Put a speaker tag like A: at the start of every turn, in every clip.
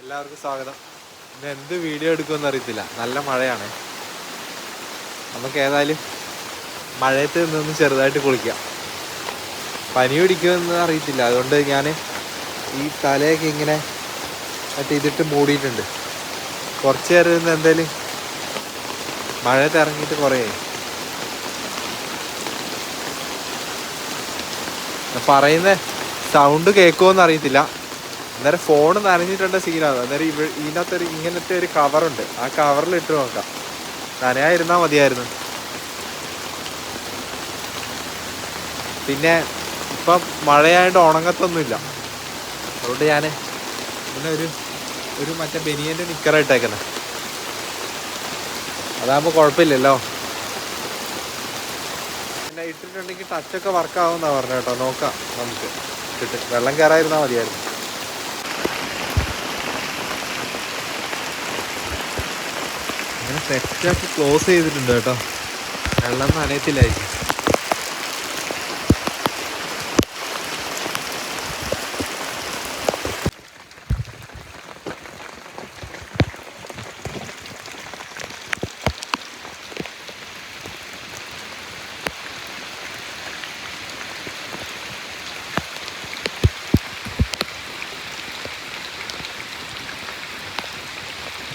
A: എല്ലാവർക്കും സ്വാഗതം. ഇന്ന് എന്ത് വീഡിയോ എടുക്കുമെന്ന് അറിയത്തില്ല. നല്ല മഴയാണ്. നമുക്ക് ഏതായാലും മഴയത്ത് നിന്ന് ചെറുതായിട്ട് കുളിക്കാം. പനി പിടിക്കുമെന്ന് അറിയത്തില്ല. അതുകൊണ്ട് ഞാൻ ഈ തലയൊക്കെ ഇങ്ങനെ മറ്റേ ഇതിട്ട് മൂടിയിട്ടുണ്ട്. കുറച്ച് നേരം നിന്ന് എന്തായാലും മഴയത്ത് ഇറങ്ങിയിട്ട് കുറേ പറയുന്ന സൗണ്ട് കേൾക്കുമോ അറിയത്തില്ല. അന്നേരം ഫോൺ നനഞ്ഞിട്ടുള്ള സീനാണ് അന്നേരം ഇവ ഇതിനകത്ത് ഒരു ഇങ്ങനത്തെ ഒരു കവറുണ്ട് ആ കവറിൽ ഇട്ട് നോക്കാം. നനയായിരുന്നാ മതിയായിരുന്നു. പിന്നെ ഇപ്പം മഴയായിട്ട് ഉണങ്ങത്തൊന്നുമില്ല. അതുകൊണ്ട് ഞാൻ പിന്നെ ഒരു ഒരു മറ്റേ ബനിയന്റെ നിക്കറ ഇട്ടേക്കുന്നത് അതാകുമ്പോൾ കുഴപ്പമില്ലല്ലോ പിന്നെ ഇട്ടിട്ടുണ്ടെങ്കിൽ ടച്ചൊക്കെ വർക്ക് ആവുമെന്നാണ് പറഞ്ഞു കേട്ടോ. നോക്കാം നമുക്ക്. ഇട്ടിട്ട് വെള്ളം കയറായിരുന്നാൽ മതിയായിരുന്നു. അങ്ങനെ സെറ്റാക്കി ക്ലോസ് ചെയ്തിട്ടുണ്ട് കേട്ടോ. വെള്ളം നനയത്തില്ലായിരിക്കും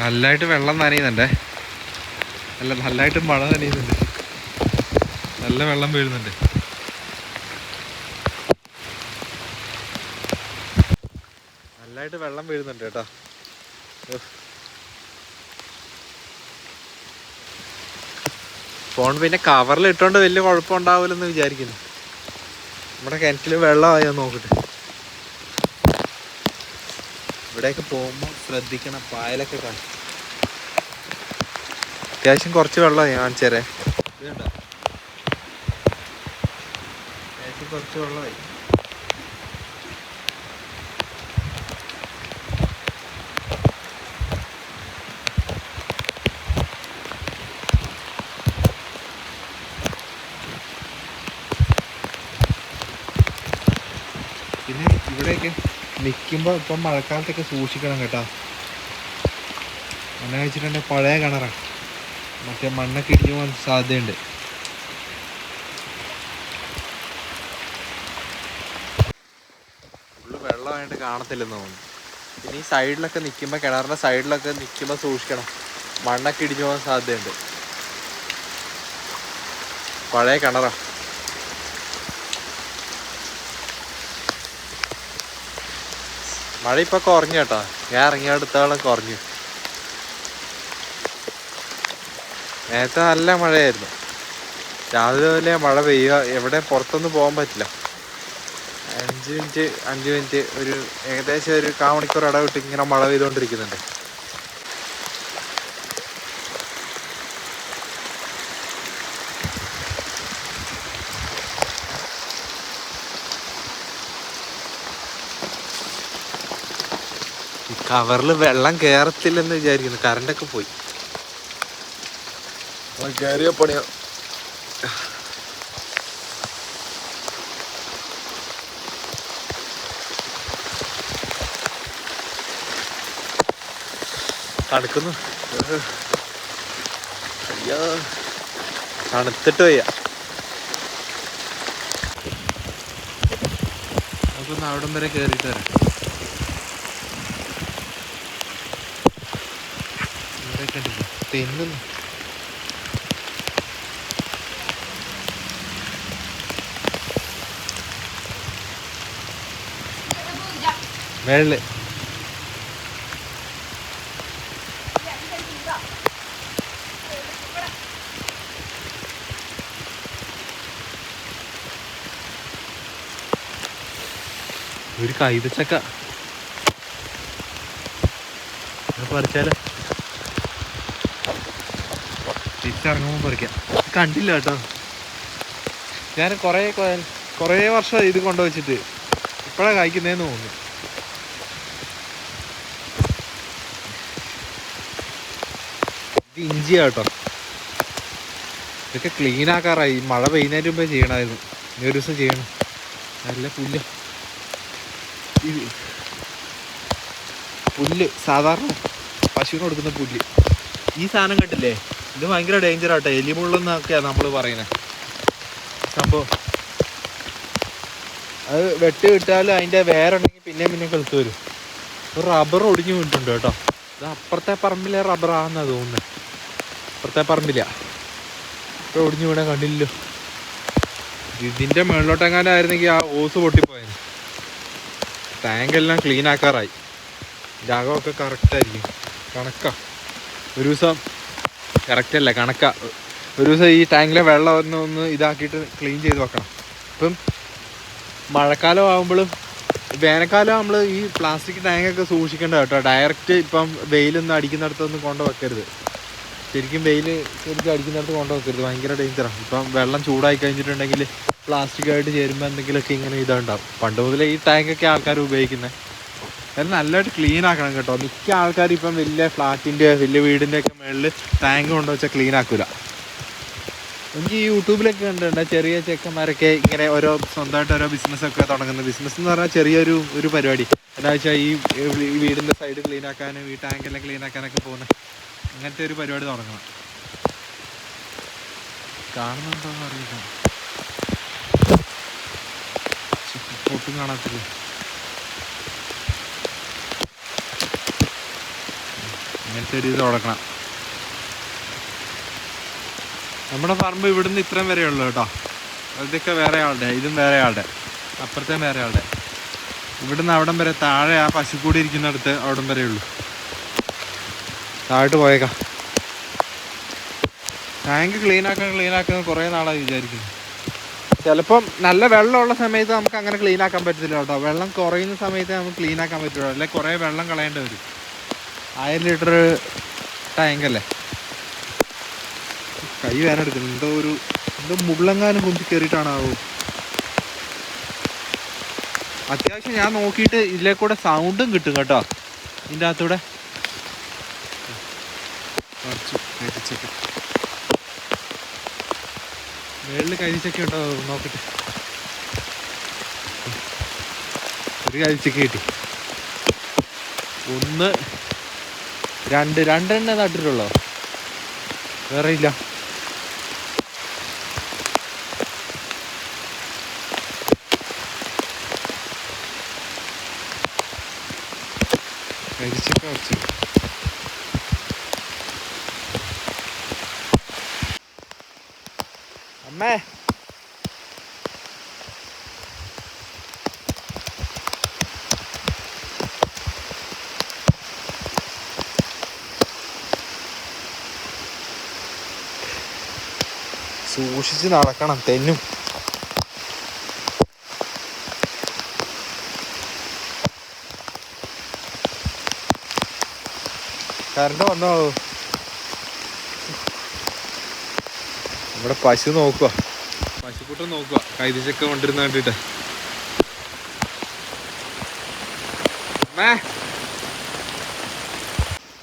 A: നല്ലതായിട്ട് വെള്ളം നനയുന്നുണ്ടേ. അല്ല നല്ലതായിട്ട് മഴ നനയുന്നുണ്ട്. നല്ല വെള്ളം വീഴുന്നുണ്ട്. നല്ലതായിട്ട് വെള്ളം വീഴുന്നുണ്ട് കേട്ടോ. ഫോൺ പിന്നെ കവറിൽ ഇട്ടോണ്ട് വലിയ കുഴപ്പമുണ്ടാവില്ലെന്ന് വിചാരിക്കുന്നു. നമ്മുടെ കിണറ്റിൽ വെള്ളമായോ നോക്കട്ടെ. ഇവിടെയൊക്കെ പോകുമ്പോൾ ശ്രദ്ധിക്കണം പായലൊക്കെ കാണും. അത്യാവശ്യം കുറച്ച് വെള്ളമായി കാണിച്ചു തരേ അത്യാവശ്യം കുറച്ച് വെള്ളമായി. പിന്നെ ഇവിടെയൊക്കെ നിൽക്കുമ്പോൾ ഇപ്പം മഴക്കാലത്തൊക്കെ സൂക്ഷിക്കണം കേട്ടോ. എന്നാ വെച്ചിട്ടുണ്ടെങ്കിൽ പഴയ കിണറാണ് മറ്റേ മണ്ണൊക്കെ ഇടിഞ്ഞു പോകാൻ സാധ്യതയുണ്ട്. ഫുള്ള് വെള്ളമായിട്ട് കാണത്തില്ലെന്ന് തോന്നുന്നു. ഈ സൈഡിലൊക്കെ നിൽക്കുമ്പോൾ കിണറിന്റെ സൈഡിലൊക്കെ നിൽക്കുമ്പോൾ സൂക്ഷിക്കണം. മണ്ണൊക്കെ ഇടിഞ്ഞു പോകാൻ സാധ്യതയുണ്ട്. പഴയ കിണറാണ് മഴ ഇപ്പൊ കുറഞ്ഞു കേട്ടോ. ഞാൻ ഇറങ്ങിയ അടുത്തോളം കുറഞ്ഞു. നേരത്തെ നല്ല മഴയായിരുന്നു. രാവിലെ മഴ പെയ്യുക. എവിടെ പുറത്തൊന്നും പോകാൻ പറ്റില്ല. അഞ്ച് മിനിറ്റ് അഞ്ച് മിനിറ്റ് ഒരു ഏകദേശം ഒരു കാ മണിക്കൂർ ഇടവിട്ട് ഇങ്ങനെ മഴ പെയ്തുകൊണ്ടിരിക്കുന്നുണ്ട്. കവറിൽ വെള്ളം കയറത്തില്ലെന്ന് വിചാരിക്കുന്നു. കറണ്ടൊക്കെ പോയി. കയറിയ പണിയാ തണുക്കുന്നു. അയ്യോ തണുത്തിട്ട് വയ്യ. നമുക്കൊന്ന് അവിടം വരെ കയറിയിട്ട് വരാം. തെന്നുന്നു മേളിൽ. ഒരു കൈതച്ചക്ക. പറിച്ചാലോ? തിരിച്ചിറങ്ങുമ്പോൾ പറിക്കാം. കണ്ടില്ല കേട്ടോ. ഞാൻ കുറേ കുറേ വർഷം ഇത് കൊണ്ടുവച്ചിട്ട്. ഇപ്പോഴാണ് കഴിക്കുന്നതെന്ന് തോന്നുന്നു. ഇത് ഇഞ്ചിയാ കേട്ടോ. ഇതൊക്കെ ക്ലീൻ ആക്കാറായി. മഴ പെയ്യുന്നതിന് മുമ്പേ ചെയ്യണമായിരുന്നു. ഇനി ഒരു ദിവസം ചെയ്യണം. നല്ല പുല്ല്. ഇത് പുല്ല് സാധാരണ പശുവിന് കൊടുക്കുന്ന പുല്ല്. ഈ സാധനം കണ്ടില്ലേ? ഇത് ഭയങ്കര ഡേഞ്ചർ ആട്ടോ. എലിമുള്ളെന്നൊക്കെയാ നമ്മൾ പറയുന്നത് സംഭവം. അത് വെട്ട് കിട്ടാലും അതിന്റെ വേറെ ഉണ്ടെങ്കിൽ പിന്നെയും കളിത്ത് വരും. റബ്ബർ ഒടിഞ്ഞു വീണിട്ടുണ്ട് കേട്ടോ. ഇത് അപ്പുറത്തെ പറമ്പിലെ റബ്ബറാണെന്നാണ് തോന്നുന്നത് അപ്പുറത്തെ പറമ്പില്ല ഇപ്പൊ ഒടിഞ്ഞു വീണാൻ കണ്ടില്ലല്ലോ. ഇതിന്റെ മുകളിലോട്ടെങ്ങാനായിരുന്നെങ്കിൽ ആ ഓസ് പൊട്ടിപ്പോയത് ടാങ്ക് എല്ലാം ക്ലീൻ ആക്കാറായി. രാഗമൊക്കെ കറക്റ്റ് ആയിരിക്കും. കണക്കാ. ഒരു ദിവസം കറക്റ്റ് അല്ല കണക്കാ. ഒരു ദിവസം ഈ ടാങ്കിലെ വെള്ളം ഒന്ന് ഒന്ന് ഇതാക്കിയിട്ട് ക്ലീൻ ചെയ്ത് വെക്കണം. ഇപ്പം മഴക്കാലം ആകുമ്പോഴും വേനൽക്കാലം നമ്മൾ ഈ പ്ലാസ്റ്റിക് ടാങ്കൊക്കെ സൂക്ഷിക്കേണ്ട കേട്ടോ ഡയറക്റ്റ് ഇപ്പം വെയിലൊന്നും അടിക്കുന്നിടത്തൊന്നും കൊണ്ട് വെക്കരുത് ശരിക്കും വെയിൽ ശരിക്കും അടിക്കുന്നിടത്ത് കൊണ്ടു വെക്കരുത്. ഭയങ്കര ഡേഞ്ചറാണ് ഇപ്പം വെള്ളം ചൂടായി കഴിഞ്ഞിട്ടുണ്ടെങ്കിൽ പ്ലാസ്റ്റിക് ആയിട്ട് ചേരുമ്പോൾ എന്തെങ്കിലുമൊക്കെ ഇങ്ങനെ ഇതുണ്ടാവും. പണ്ട് മുതലേ ഈ ടാങ്കൊക്കെ ആൾക്കാർ ഉപയോഗിക്കുന്നത് അത് നല്ലതായിട്ട് ക്ലീൻ ആക്കണം കേട്ടോ. മിക്ക ആൾക്കാർ ഇപ്പം വലിയ ഫ്ലാറ്റിന്റെ വലിയ വീടിന്റെ ഒക്കെ മുകളിൽ ടാങ്ക് കൊണ്ടു വെച്ചാൽ ക്ലീൻ ആക്കില്ല എനിക്ക് ഈ യൂട്യൂബിലൊക്കെ കണ്ടിട്ടുണ്ട് ചെറിയ ചെക്കന്മാരൊക്കെ ഇങ്ങനെ ഓരോ സ്വന്തമായിട്ട് ഓരോ ബിസിനസ്സൊക്കെ തുടങ്ങുന്നത് തുടങ്ങുന്ന. ബിസിനസ് എന്ന് പറഞ്ഞാൽ ചെറിയൊരു ഒരു പരിപാടി. വെച്ചാൽ ഈ വീടിന്റെ സൈഡ് ക്ലീൻ ആക്കാനും ഈ ടാങ്കെല്ലാം ക്ലീൻ ആക്കാനൊക്കെ പോകുന്ന അങ്ങനത്തെ ഒരു പരിപാടി തുടങ്ങണം. കാണുന്നുണ്ടോന്ന് അറിയില്ല. ഒട്ടും കാണാത്തില്ല? ഇങ്ങനത്തെ ഒരു ഇത് തുടങ്ങണം. നമ്മുടെ പറമ്പ് ഇവിടുന്ന് ഇത്രയും വരെയുള്ളൂ കേട്ടോ. ഇതൊക്കെ വേറെ ആളുടെ ഇതും വേറെ ആളുടെ അപ്പുറത്തെ വേറെ ആളുടെ ഇവിടുന്ന് അവിടം വരെ താഴെ ആ പശു പശുക്കൂടി ഇരിക്കുന്നിടത്ത് അവിടം വരെ ഉള്ളു. താഴോട്ട് പോയേക്കാം. ടാങ്ക് ക്ലീൻ ആക്കാൻ ക്ലീൻ ആക്കുന്നത് കുറേ നാളായി വിചാരിക്കുന്നു. ചിലപ്പം നല്ല വെള്ളമുള്ള സമയത്ത് നമുക്ക് അങ്ങനെ ക്ലീൻ ആക്കാൻ പറ്റത്തില്ല കേട്ടോ. വെള്ളം കുറയുന്ന സമയത്ത് നമുക്ക് ക്ലീൻ ആക്കാൻ പറ്റുള്ളൂ അല്ലെങ്കിൽ കുറേ വെള്ളം കളയേണ്ടി വരും. ആയിരം ലിറ്റർ ടാങ്ക് അല്ലേ? കൈ വേനെടുക്കുന്നു എന്തോ ഒരു എന്തോ മുള്ളങ്ങാനും കുന്തി കയറിയിട്ടാണാവോ അത്യാവശ്യം ഞാൻ നോക്കിയിട്ട് ഇതിലെ കൂടെ സൗണ്ടും കിട്ടും കേട്ടോ. ഇതിന്റെ അകത്തൂടെ. മേളിൽ കരിച്ചൊക്കെ ഉണ്ടോ നോക്കട്ടെ. ഒരു കരിച്ചൊക്കെ കിട്ടി. ഒന്ന് രണ്ട് രണ്ടെണ്ണ നട്ടിട്ടുള്ളോ വേറെ ഇല്ല. കരിച്ചൊക്കെ കുറച്ച് അമ്മേ സൂക്ഷിച്ച് നടക്കണം തെന്നും. കറണ്ട് വന്നോ നമ്മുടെ പശു നോക്കുക പശുക്കൂട്ടം നോക്കുക കൈതിച്ചൊക്കെ കൊണ്ടിരുന്ന കണ്ടിട്ട്.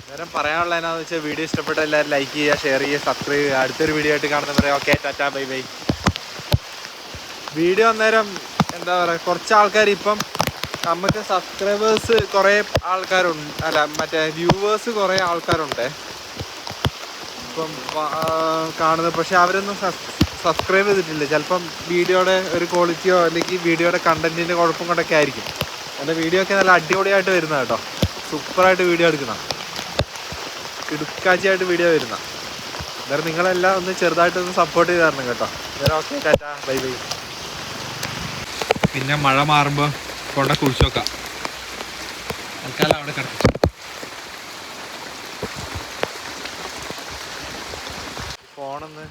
A: നേരം പറയാനുള്ള എന്നാന്ന് വെച്ചാൽ വീഡിയോ ഇഷ്ടപ്പെട്ട എല്ലാവരും ലൈക്ക് ചെയ്യുക ഷെയർ ചെയ്യുക സബ്സ്ക്രൈബ് ചെയ്യുക. അടുത്തൊരു വീഡിയോ ആയിട്ട് കാണുന്ന പറയാം okay tata bye bye video അന്നേരം എന്താ പറയുക കുറച്ച് ആൾക്കാർ ഇപ്പം നമുക്ക് സബ്സ്ക്രൈബേഴ്സ് കുറേ ആൾക്കാരുണ്ട്. അല്ല മറ്റേ വ്യൂവേഴ്സ് കുറേ ആൾക്കാരുണ്ട്. ഇപ്പം കാണുന്നത് പക്ഷെ അവരൊന്നും സബ്സ്ക്രൈബ് ചെയ്തിട്ടില്ല. ചിലപ്പം വീഡിയോയുടെ ഒരു ക്വാളിറ്റിയോ അല്ലെങ്കിൽ വീഡിയോയുടെ കണ്ടന്റിന്റെ കുഴപ്പം കൊണ്ടൊക്കെ ആയിരിക്കും. എന്റെ വീഡിയോ ഒക്കെ നല്ല അടിപൊളിയായിട്ട് വരുന്ന കേട്ടോ. സൂപ്പറായിട്ട് വീഡിയോ എടുക്കുന്ന. ഇടുക്കാച്ചിയായിട്ട് വീഡിയോ വരുന്ന. അന്നേരം നിങ്ങളെല്ലാം ഒന്ന് ചെറുതായിട്ടൊന്ന് സപ്പോർട്ട് ചെയ്ത് തരണം കേട്ടോ. Okay tata bye bye. പിന്നെ മഴ മാറുമ്പോൾ കൊണ്ട കുഴിച്ചു നോക്കാം തൽക്കാലം അവിടെ കിടക്കും. ഫോണൊന്ന്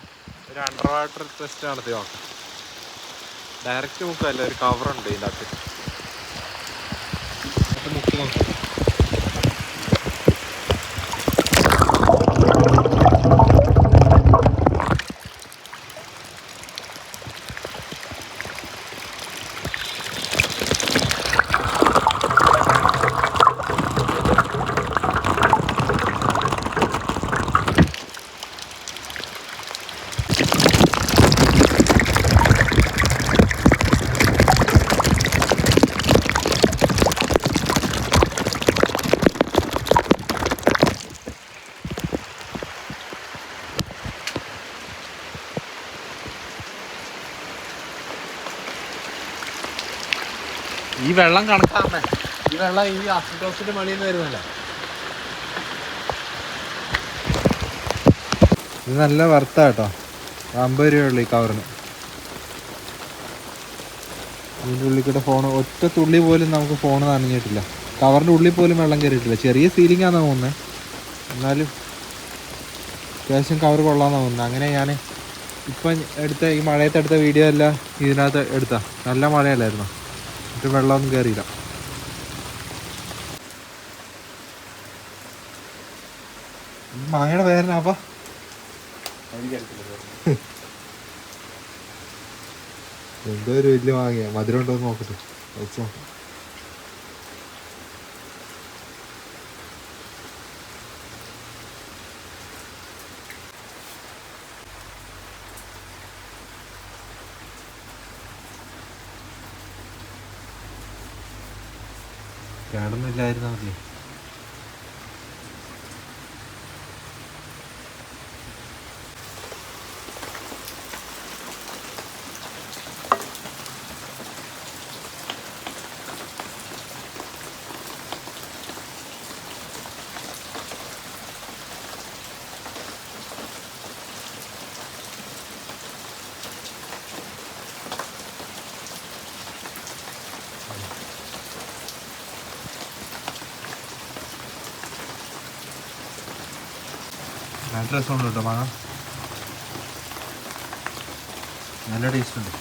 A: ഒരു അണ്ടർ വാട്ടർ ടെസ്റ്റ് നടത്തി നോക്കാം. ഡയറക്റ്റ് മുക്കല്ല ഒരു കവറുണ്ട് ഇതിന്റെ അകത്ത് മുക്കി നോക്കാം. ഈ വെള്ളം കണക്കാണേ ഈ വെള്ളം ഈ അസിറ്റോസിന്റെ മണിയിൽ നിന്ന് വരുന്നല്ലേ ഇത് നല്ല വർത്താ കേട്ടോ അമ്പത് രൂപയുള്ളൂ ഈ കവറിന്. ഇതിന്റെ ഉള്ളിൽ കൂടെ ഫോൺ ഒറ്റ തുള്ളി പോലും നമുക്ക് ഫോൺ നനഞ്ഞിട്ടില്ല. കവറിന്റെ ഉള്ളിൽ പോലും വെള്ളം കയറിയിട്ടില്ല ചെറിയ സീലിംഗ് ആണെന്ന് തോന്നുന്നത് എന്നാലും അത്യാവശ്യം കവർ കൊള്ളാമെന്നാണ് തോന്നുന്നത് അങ്ങനെ ഞാൻ ഇപ്പം എടുത്ത ഈ മഴയത്തെടുത്ത വീഡിയോ എല്ലാം ഇതിനകത്ത് എടുത്താൽ നല്ല മഴയല്ലായിരുന്നു? എന്നിട്ട് വെള്ളമൊന്നും കയറിയില്ല മായയുടെ പേരനാപ്പാ എന്തോ ഒരു വലിയ മാങ്ങയാ മധുരം ഉണ്ടോ നോക്കട്ടെ. കേടൊന്നുമില്ലായിരുന്നാ മതി നല്ല രസമുണ്ട് കേട്ടോ മാങ്ങ. നല്ല ടേസ്റ്റ് ഉണ്ട്.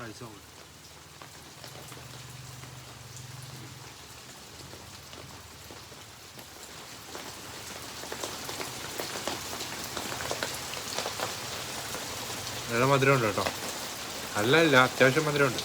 A: കഴിച്ചു? നല്ല മധുരമുണ്ട് കേട്ടോ. അല്ല അല്ല അത്യാവശ്യം മധുരമുണ്ട്.